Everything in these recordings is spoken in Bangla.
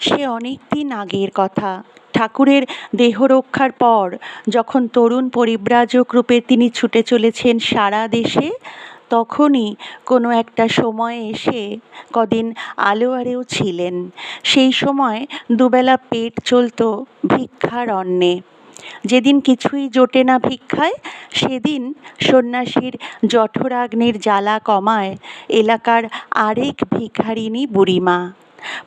সে অনেক দিন আগের কথা। ঠাকুরের দেহরক্ষার পর যখন তরুণ পরিব্রাজক রূপে তিনি ছুটে চলেছেন সারা দেশে, তখনই কোনো একটা সময়ে এসে কদিন আলোয়ারেও ছিলেন। সেই সময় দুবেলা পেট চলত ভিক্ষার অন্নে। যেদিন কিছুই জোটে না ভিক্ষায়, সেদিন সন্ন্যাসীর জঠরাগ্নির জ্বালা কমায় এলাকার আরেক ভিখারিনী বুড়িমা।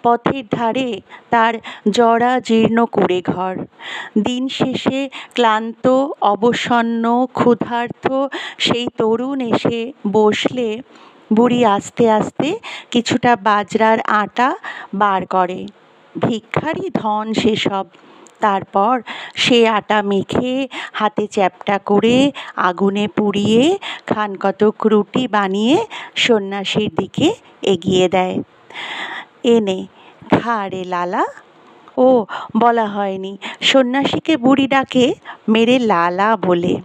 পথের ধারে তার জরা জীর্ণ কুঁড়ে ঘর। দিন শেষে ক্লান্ত, অবসন্ন, ক্ষুধার্ত সেই তরুণ এসে বসলে বুড়ি আস্তে আস্তে কিছুটা বাজরার আটা বার করে। ভিক্ষারি ধন সেসব। তারপর সে আটা মেখে হাতে চ্যাপ্টা করে আগুনে পুড়িয়ে খানকতক রুটি বানিয়ে সন্ন্যাসীর দিকে এগিয়ে দেয়। এনে খা রে লালা। ও, বলা হয়নি। সন্ন্যাসীকে বুড়ি ডাকে, মেরে লালা বলে।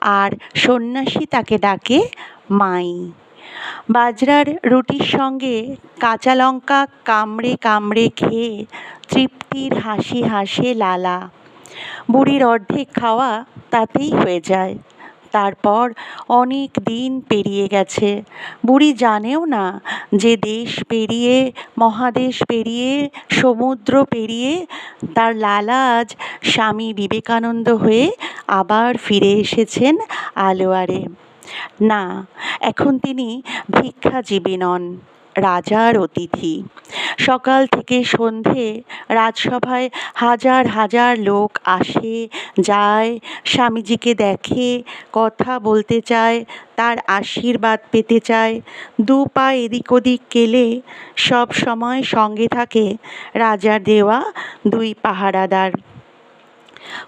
আর সন্ন্যাসী তাকে ডাকে, মাই। বাজরার রুটির সঙ্গে কাঁচা লঙ্কা কামড়ে কামড়ে খেয়ে তৃপ্তির হাসি হাসে লালা। বুড়ির অর্ধেক খাওয়া তাতেই হয়ে যায়। তারপর অনেক দিন পেরিয়ে গেছে। বুড়ি জানেও না যে দেশ পেরিয়ে, মহাদেশ পেরিয়ে, সমুদ্র পেরিয়ে, তার লালা আজ স্বামী বিবেকানন্দ হয়ে আবার ফিরে এসেছেন আলোয়ারে। না, এখন তিনি ভিক্ষাজীবী নন। রাজার অতিথি। সকাল থেকে সন্ধে রাজসভায় হাজার হাজার লোক আসে, যায়, স্বামীজিকে দেখে, কথা বলতে চায়, তার আশীর্বাদ পেতে চায়। দু পা এদিক ওদিক কেলে সব সময় সঙ্গে থাকে রাজার দেওয়া দুই পাহারাদার।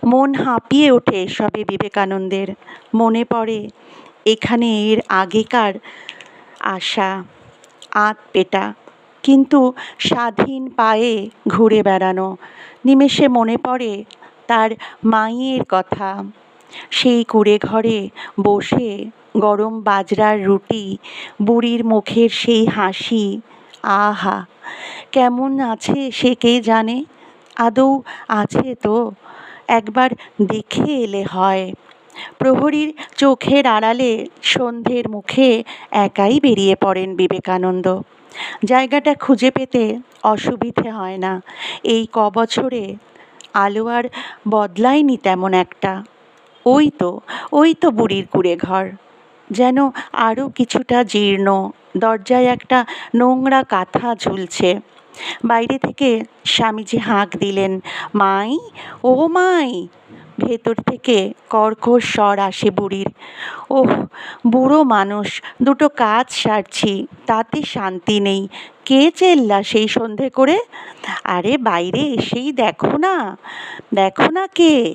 মন হাঁপিয়ে ওঠে সবে বিবেকানন্দের। মনে পড়ে, এখানে এর আগেকার আশা। আধ পেটা কিন্তু স্বাধীন পায়ে ঘুরে বেড়ানো, নিমেষে মনে পড়ে তার মায়ের কথা। সেই কুঁড়ে ঘরে বসে গরম বাজরার রুটি, বুড়ির মুখের সেই হাসি, আহা! কেমন আছে সে কে জানে? আদৌ আছে তো? একবার দেখে এলে হয়। প্রহরীর চোখের আড়ালে সন্ধ্যের মুখে একাই বেরিয়ে পড়েন বিবেকানন্দ। জায়গাটা খুঁজে পেতে অসুবিধে হয় না। এই ক বছরে আলো আর বদলায়নি তেমন একটা। ওই তো ওই তো বুড়ির কুঁড়ে ঘর যেন আরও কিছুটা জীর্ণ, দরজায় একটা নোংরা কাঁথা ঝুলছে। বাইরে থেকে স্বামীজি হাঁক দিলেন, মাই, ও মাই ভেতর থেকে কর্কশ স্বর আসে বুড়ির। ওহ, বুড়ো মানুষ, দুটো কাজ সারছি, তাতে শান্তি নেই। কে চেল্লা সেই সন্ধে করে? আরে বাইরে এসেই দেখো না দেখো না কে?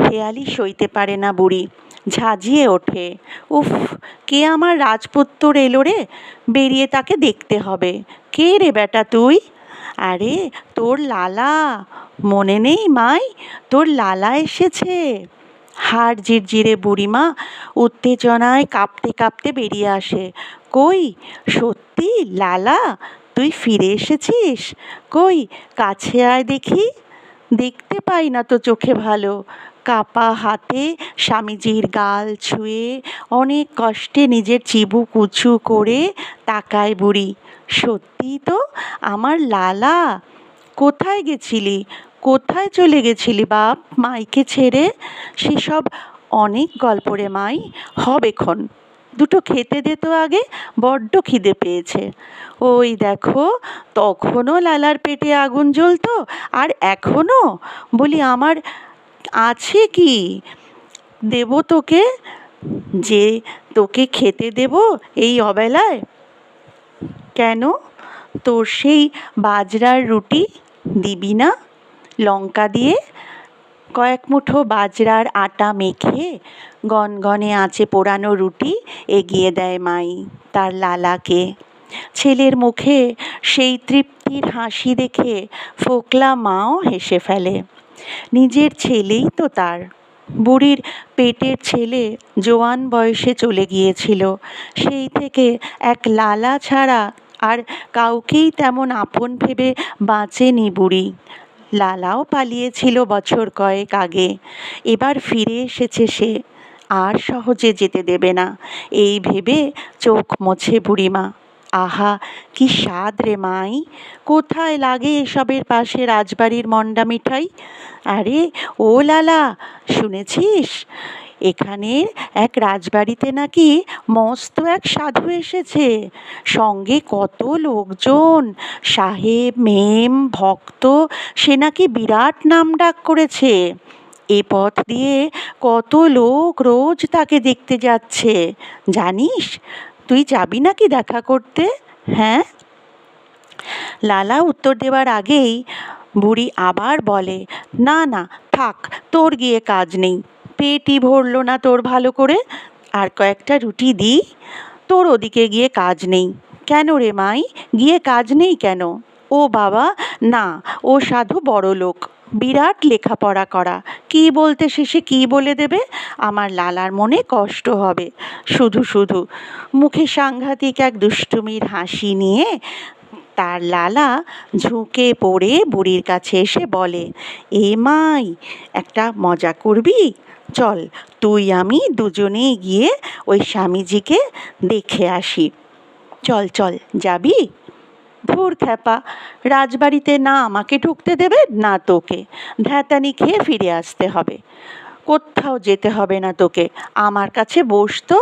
হেয়ালি সইতে পারে না বুড়ি, ঝাঁঝিয়ে ওঠে। উফ, কে আমার রাজপুত্তর এলো রে? বেরিয়ে তাকে দেখতে হবে। কে রে বেটা তুই? আরে, তোর লালা, মনে নেই মাই? তোর লালা এসেছে। হাড় জিরজিরে বুড়িমা, উত্তেজনায় কাঁপতে কাঁপতে বেরিয়ে আসে। কই, সত্যি লালা, তুই ফিরে এসেছিস? কই, কাছে আয় দেখি। দেখতে পাই না তো চোখে ভালো। কাপা হাতে স্বামীজির গাল ছুঁয়ে অনেক কষ্টে নিজের চিবুক উঁচু করে তাকায় বুড়ি। সত্যি তো? আমার লালা, কোথায় গেছিলি? কোথায় চলে গেছিলি বাপ মাইকে ছেড়ে? সেসব অনেক গল্প রে মাই হবেক্ষণ দুটো খেতে দে তো আগে, বড্ড খিদে পেয়েছে। ওই দেখো, তখনও লালার পেটে আগুন জ্বলতো, আর এখনও? বলি, আমার আছে কি? দেব তোকে? যে তোকে খেতে দেব এই অবেলায়? কেন? তোর সেই বাজরার রুটি দিবি না? লঙ্কা দিয়ে কয়েক মুঠো বাজরার আটা মেখে গনগনে আঁচে পোড়ানো রুটি এগিয়ে দেয় মাই, তার লালাকে। ছেলের মুখে সেই তৃপ্তির হাসি দেখে ফোকলা মাও হেসে ফেলে। নিজের ছেলেই তো তার। বুড়ির পেটের ছেলে জোয়ান বয়সে চলে গিয়েছিল। সেই থেকে এক লালা ছাড়া আর কাউকেই তেমন আপন ভেবে বাঁচেনি বুড়ি। লালাও পালিয়েছিল বছর কয়েক আগে। এবার ফিরে এসেছে সে। আর সহজে যেতে দেবে না। এই ভেবে চোখ মোছে বুড়িমা। আহা, কি স্বাদ রে মাই। কোথায় লাগে এসবের পাশে রাজবাড়ির মন্ডা মিঠাই আরে, ও লালা, শুনেছিস? এখানের এক রাজবাড়িতে নাকি মস্ত এক সাধু এসেছে। সঙ্গে কত লোকজন, সাহেব, মেম, ভক্ত, সে নাকি বিরাট নাম ডাক করেছে। এ পথ দিয়ে কত লোক রোজ তাকে দেখতে যাচ্ছে। জানিস, তুই যাবি নাকি দেখা করতে? হ্যাঁ? লালা উত্তর দেওয়ার আগেই বুড়ি আবার বলে, না না, থাক, তোর গিয়ে কাজ নেই। পেটই ভরলো না তোর ভালো করে। আর কয়েকটা রুটি দিই। তোর ওদিকে গিয়ে কাজ নেই। কেন রে মাই? গিয়ে কাজ নেই কেন? ও বাবা, না, ও সাধু বড় লোক। বিরাট লেখাপড়া করা। কি বলতে শেষে কি বলে দেবে? আমার লালার মনে কষ্ট হবে। শুধু শুধু। মুখে সাংঘাতিক এক দুষ্টুমির হাসি নিয়ে তার লালা ঝুঁকে পড়ে বুড়ির কাছে এসে বলে, এ মাই, একটা মজা করবি? চল, তুই আমি দুজনেই গিয়ে ওই স্বামীজিকে দেখে আসি। চল চল, যাবি? ধুর খ্যাপা, রাজবাড়িতে না আমাকে ঢুকতে দেবে, না তোকে। ধ্যাতানি খেয়ে ফিরে আসতে হবে। কোথাও যেতে হবে না তোকে। আমার কাছে বসতো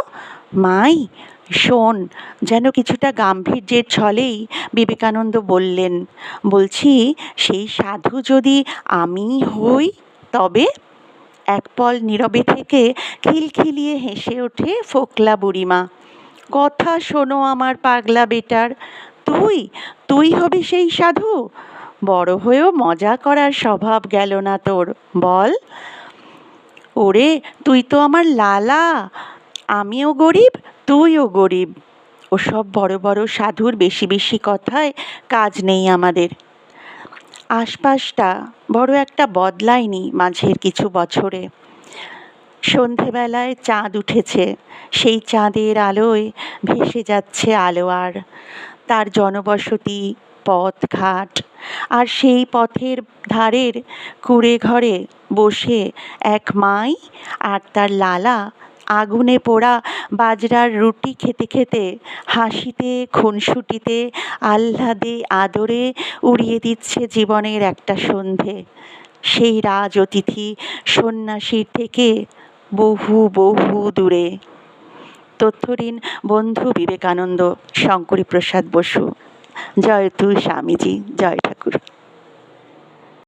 মাই শোন, যেন কিছুটা গাম্ভীর্যের ছলেই বিবেকানন্দ বললেন, বলছি, সেই সাধু যদি আমি হই, তবে? এক পল নীরবে থেকে খিলখিলিয়ে হেসে ওঠে ফোকলা বুড়িমা, কথা শোনো আমার পাগলা বেটার, তুই তুই হবি সেই সাধু? বড় হয়েও মজা করার স্বভাব গেল না তোর, বল। ওরে, তুই তো আমার লালা, আমিও গরিব তুইও গরিব ওসব বড় বড় সাধুর বেশি বেশি কথায় কাজ নেই আমাদের। আশপাশটা বড় একটা বদলায়নি মাঝের কিছু বছরে। সন্ধেবেলায় চাঁদ উঠেছে, সেই চাঁদের আলোয় ভেসে যাচ্ছে আলোয়ার। তার জনবসতি, পথ ঘাট আর সেই পথের ধারের কুঁড়ে ঘরে বসে এক মাই আর তার লালা আগুনে পোড়া বাজরার রুটি খেতে খেতে, হাসিতে, খুনসুটিতে, আহ্লাদে, আদরে উড়িয়ে দিচ্ছে জীবনের একটা সন্ধে। সেই রাজ অতিথি সন্ন্যাসীর থেকে বহু বহু দূরে। তথ্য ঋণ বন্ধু বিবেকানন্দ শঙ্করী প্রসাদ বসু। জয় তু স্বামীজি, জয় ঠাকুর।